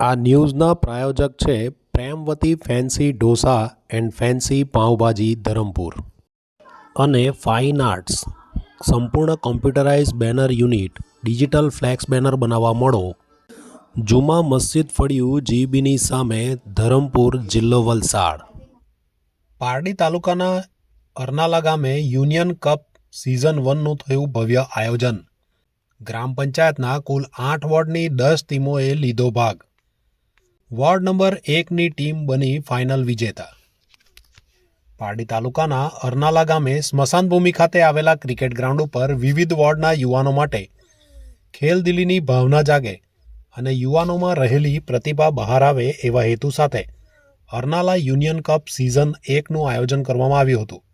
આ ન્યૂઝના પ્રાયોજક છે Premvati fancy dosa and fancy pav bhaji Dharampur. અને ફાઇન આર્ટ્સ. સંપૂર્ણ computerise banner unit, digital flex banner બનાવવા મળો. જુમા મસ્જિદ ફળિયું જીબીની સામે ધરમપુર જિલ્લો વલસાડ. પારડી તાલુકાના અરનાલા ગામે યુનિયન કપ સિઝન વનનું થયું ભવ્ય આયોજન. ગ્રામ પંચાયતના કુલ આઠ વોર્ડની દસ ટીમોએ લીધો ભાગ. વોર્ડ નંબર એકની ટીમ બની ફાઇનલ વિજેતા. પારડી તાલુકાના અરનાલા ગામે સ્મશાન ભૂમિ ખાતે આવેલા ક્રિકેટ ગ્રાઉન્ડ ઉપર વિવિધ વોર્ડના યુવાનો માટે ખેલદિલીની ભાવના જાગે અને યુવાનોમાં રહેલી પ્રતિભા બહાર આવે એવા હેતુ સાથે અરનાલા યુનિયન કપ સિઝન એકનું આયોજન કરવામાં આવ્યું હતું.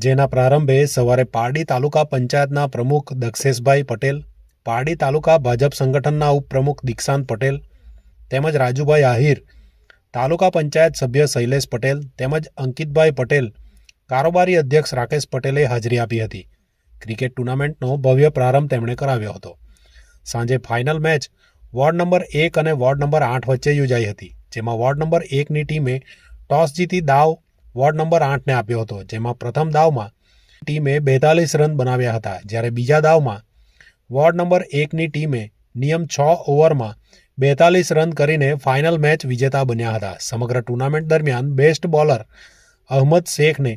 જેના પ્રારંભે સવારે પારડી તાલુકા પંચાયતના પ્રમુખ દક્ષેશભાઈ પટેલ, પારડી તાલુકા ભાજપ સંગઠનના ઉપપ્રમુખ દીક્ષાંત પટેલ તેમજ રાજુભાઈ આહિર, તાલુકા પંચાયત સભ્ય શૈલેષ પટેલ તેમજ અંકિતભાઈ પટેલ, કારોબારી અધ્યક્ષ રાકેશ પટેલે હાજરી આપી હતી. ક્રિકેટ ટુર્નામેન્ટનો ભવ્ય પ્રારંભ તેમણે કરાવ્યો હતો. સાંજે ફાઇનલ મેચ વોર્ડ નંબર એક અને વોર્ડ નંબર આઠ વચ્ચે યોજાઈ હતી, જેમાં વોર્ડ નંબર એકની ટીમે ટોસ જીતી દાવ વોર્ડ નંબર આઠને આપ્યો હતો, જેમાં પ્રથમ દાવમાં ટીમે બેતાલીસ રન બનાવ્યા હતા, જ્યારે બીજા દાવમાં વોર્ડ નંબર એકની ટીમે નિયમ છ ઓવરમાં બેતાલીસ રન કરીને ફાઇનલ મેચ વિજેતા બન્યા હતા. સમગ્ર ટુર્નામેન્ટ દરમિયાન બેસ્ટ બોલર અહમદ શેખને,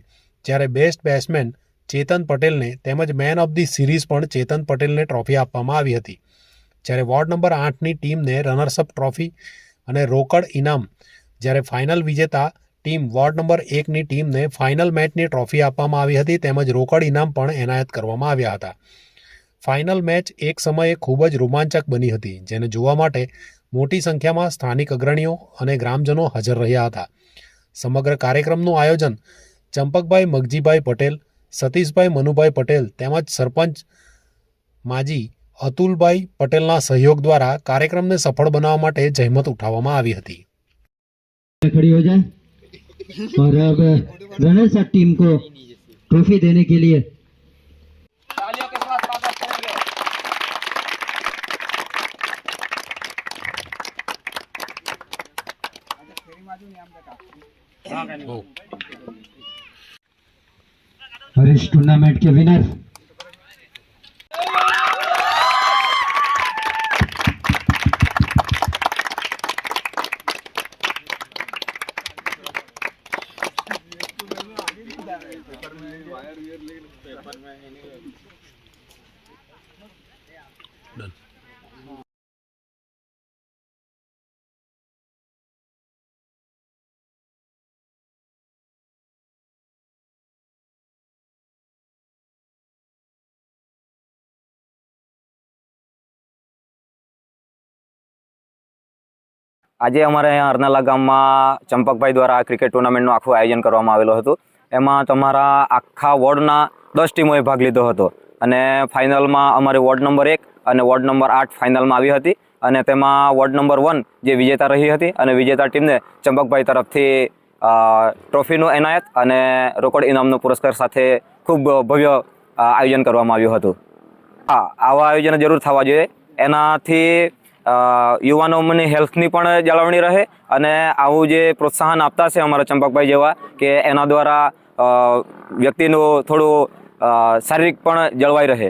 જ્યારે બેસ્ટ બેટ્સમેન ચેતન પટેલને તેમજ મેન ઓફ ધી સિરીઝ પણ ચેતન પટેલને ટ્રોફી આપવામાં આવી હતી. જ્યારે વોર્ડ નંબર આઠની ટીમને રનર્સઅપ ટ્રોફી અને રોકડ ઇનામ, જ્યારે ફાઇનલ વિજેતા ટીમ વોર્ડ નંબર એકની ટીમને ફાઇનલ મેચની ટ્રોફી આપવામાં આવી હતી, તેમજ રોકડ ઇનામ પણ એનાયત કરવામાં આવ્યા હતા. ફાઇનલ મેચ એક સમયે ખૂબ જ રોમાંચક બની હતી જેને જોવા માટે મોટી સંખ્યામાં સ્થાનિક અગ્રણીઓ અને ગ્રામજનો હાજર રહ્યા હતા સમગ્ર કાર્યક્રમનું આયોજન ચંપકભાઈ મગજીભાઈ પટેલ સતીશભાઈ મનુભાઈ પટેલ તેમજ સરપંચ માજી અતુલભાઈ પટેલના સહયોગ દ્વારા કાર્યક્રમને સફળ બનાવવા માટે જહેમત ઉઠાવવામાં આવી હતી खड़ी हो जाए और अब रनर्स अप टीम को ट्रॉफी देने के लिए और इस टूर्नामेंट के विनर। આજે અમારે અહીંયા અરનાલા ગામમાં ચંપકભાઈ દ્વારા ક્રિકેટ ટુર્નામેન્ટનું આખું આયોજન કરવામાં આવેલું હતું. એમાં તમારા આખા વોર્ડના દસ ટીમોએ ભાગ લીધો હતો. અને ફાઇનલમાં અમારી વોર્ડ નંબર એક અને વોર્ડ નંબર આઠ ફાઇનલમાં આવી હતી. અને તેમાં વોર્ડ નંબર વન જે વિજેતા રહી હતી અને વિજેતા ટીમને ચંપકભાઈ તરફથી ટ્રોફીનું એનાયત અને રોકડ ઇનામનો પુરસ્કાર સાથે ખૂબ ભવ્ય આયોજન કરવામાં આવ્યું હતું. હા, આવા આયોજન જરૂર થવા જોઈએ. એનાથી અ, મને હેલ્થની પણ જાળવણી રહે અને આવું જે પ્રોત્સાહન આપતા છે અમારા ચંપકભાઈ જેવા કે એના દ્વારા વ્યક્તિનું થોડું શારીરિક પણ જળવાઈ રહે.